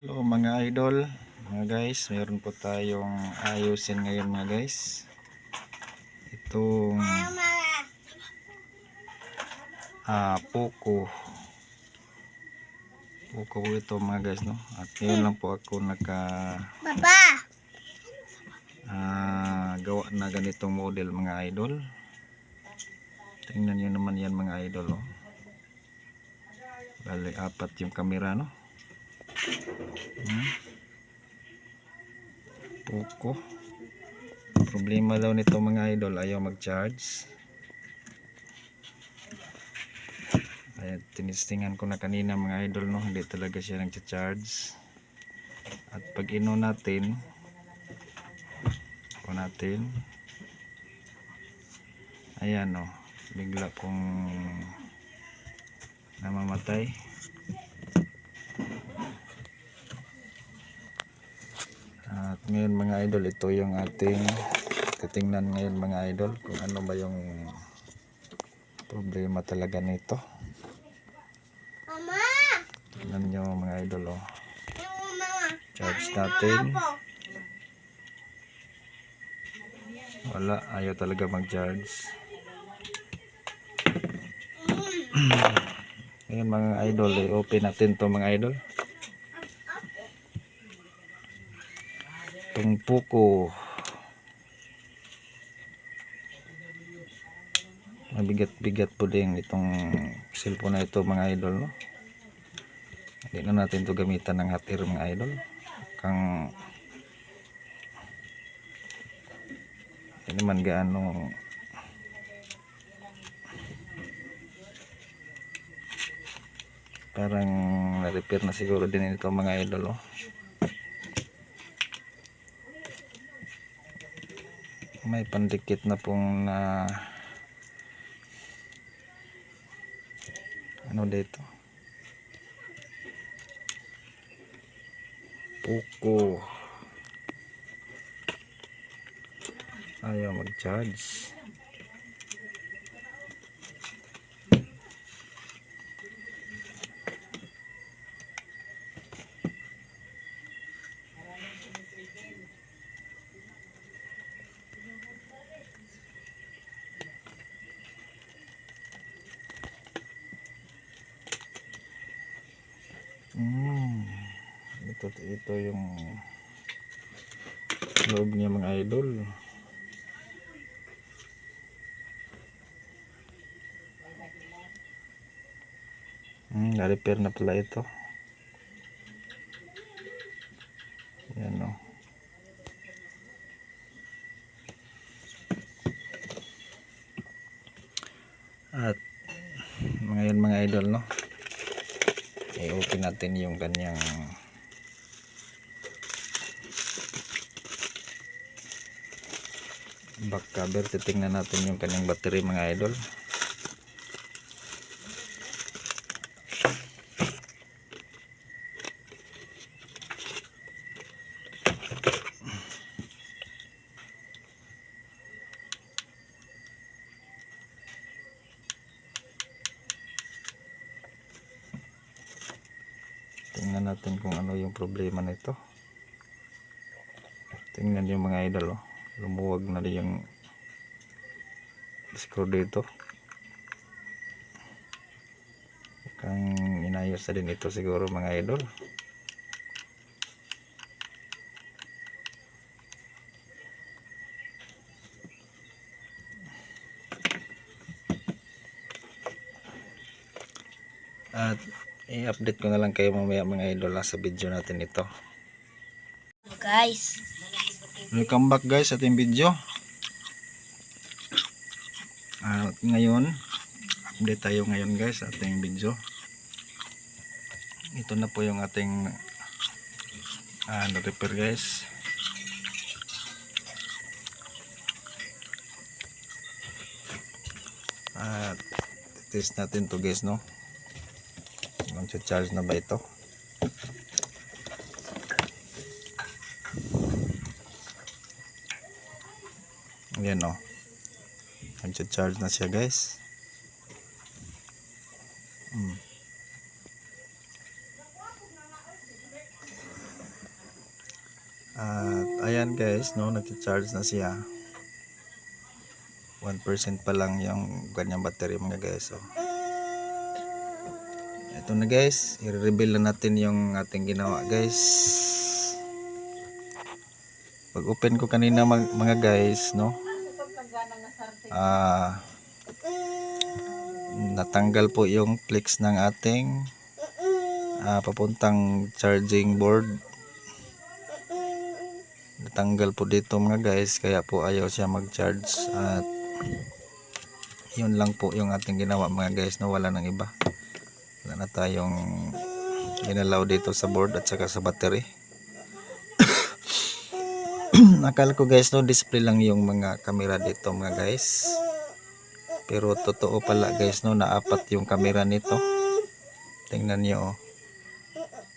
Hello mga idol, mga guys, mayroon po tayong ayusin ngayon mga guys. Itong ah Poco. Poco po ito mga guys no. At ngayon lang po ako naka Baba! ah, gawa na ganitong model mga idol. Tingnan niyo naman yan mga idol oh. Bali apat yung camera no. Poco. Problema daw nito mga idol, ayaw mag-charge. Kaya tinistingan ko na kanina mga idol no, hindi talaga siya nag-charge. At pag ino natin, ko natin. Ayan no, bigla kong namamatay. Ngayon mga idol, ito yung ating titingnan ngayon mga idol kung ano ba yung problema talaga nito. Mama! Tingnan nyo mga idol oh. Charge natin. Wala, ayaw talaga mag-charge. Ngayon mga idol, i-open natin to mga idol. Itong Poco. Mabigat-bigat po din itong cellphone na ito mga idol. No? Hindi na natin to gamitan ng hot air mga idol. Kang hindi naman gaano parang na-repair na siguro din ito mga idol oh. May pandikit na pong na ano dito Poco ayaw mag-charge Mm. Ito, ito yung loob niya mga idol. Hmm, na-repair na pala ito. Yan o. At ngayon mga idol no i-open natin yung kanyang back cover titingnan natin yung kanyang battery mga idol tingnan natin kung ano yung problema nito tingnan yung mga idol oh. Lumuwag na rin yung screw dito. Kang inayos na din ito siguro mga idol. At i-update ko na lang kayo mamaya mga idol sa video natin ito. Guys, welcome back guys sa ating video. At ngayon update tayo ngayon guys sa ating video. Ito na po yung ating uh, repair guys. At test natin to guys no? Mag-charge na ba ito Ayan o. Nag-charge na siya guys. Hmm. At ayan guys, no, nag-charge na siya. 1% pa lang yung kanyang battery mga guys. Oh. Ito na guys, i-reveal na natin yung ating ginawa guys. Pag open ko kanina mga guys, no. Ah, natanggal po yung flex ng ating ah, papuntang charging board. Natanggal po dito mga guys, kaya po ayaw siya mag-charge at yun lang po yung ating ginawa mga guys, no wala nang iba. Wala na tayong ginalaw dito sa board at saka sa battery. Akala ko guys no display lang yung mga camera dito mga guys. Pero totoo pala guys no na apat yung camera nito. Tingnan niyo oh.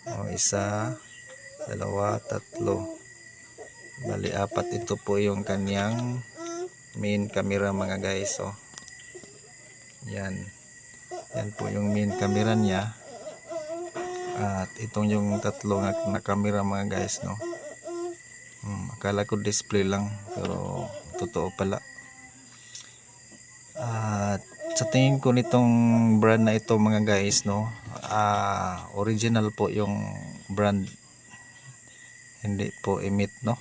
Oh, isa, dalawa, tatlo. Bali apat ito po yung kanyang main camera mga guys oh. Yan. Yan po yung main camera niya. At itong yung tatlo na, na camera mga guys no. Akala ko display lang pero totoo pala. At sa tingin ko nitong brand na ito mga guys no, ah original po yung brand. Hindi po emit no.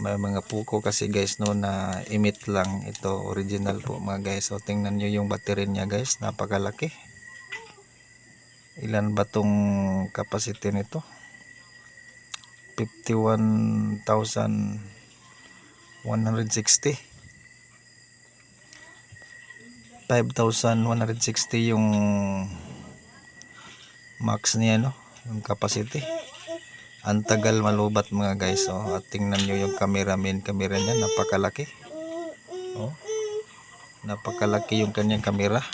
May mga puko kasi guys no na emit lang ito original po mga guys. So tingnan niyo yung battery niya guys, napakalaki. Ilan ba tong capacity nito? 51,160 5,160 yung max niya no? Yung capacity. Ang tagal malubat mga guys oh. at tingnan nyo yung camera main camera niya. Napakalaki. Oh. napakalaki yung kanyang camera.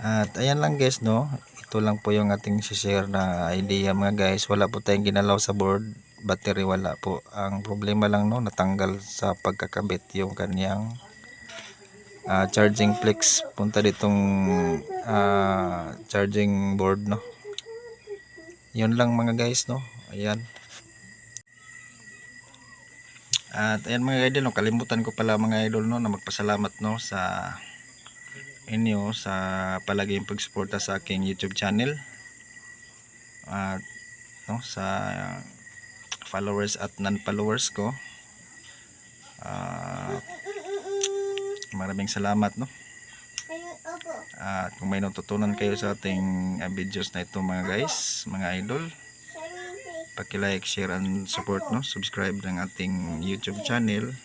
At ayan lang guys no ito lang po yung ating share na idea mga guys. Wala po tayong ginalaw sa board. Battery wala po. Ang problema lang no natanggal sa pagkakabit yung kanyang ah, charging flex. Punta ditong ah, charging board no? Yun lang mga guys no? Ayan. At ayan mga idol no? Kalimutan ko pala mga idol no na magpasalamat no sa inyo sa palagi yung pagsuporta sa aking YouTube channel at no sa followers at non-followers ko Ah, maraming salamat no at kung may natutunan kayo sa ating ah, videos na ito mga guys mga idol Seventy. paki-like, share and support no subscribe ng ating YouTube channel.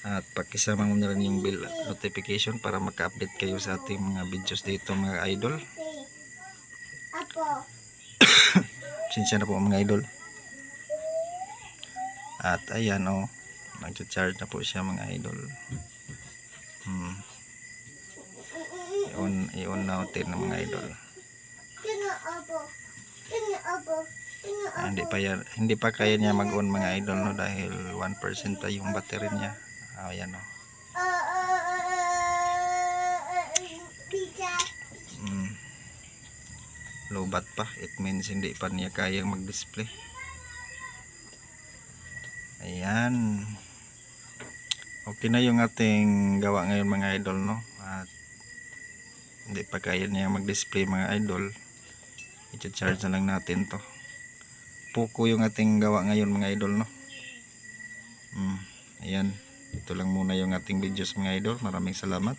At pakisama mo na rin yung bell notification para maka-update kayo sa ating mga videos dito mga idol. Sinsya na po mga idol. At ayan o nag-charge na po siya mga idol. Hmm. i-on, i-on natin ng mga idol. Ah, hindi pa yan, hindi pa kaya niya mag-on mga idol no dahil 1% pa yung battery niya ah ayan o Ah, ah, Pizza. mm. low bat pa. It means hindi pa niya kayang mag-display. Ayan. Okay na yung ating gawa ngayon mga idol no? At hindi pa kaya niya mag-display mga idol. I-charge na lang natin to. Puko yung ating gawa ngayon mga idol no? Mm, ayan ito lang muna yung ating videos mga idol. Maraming salamat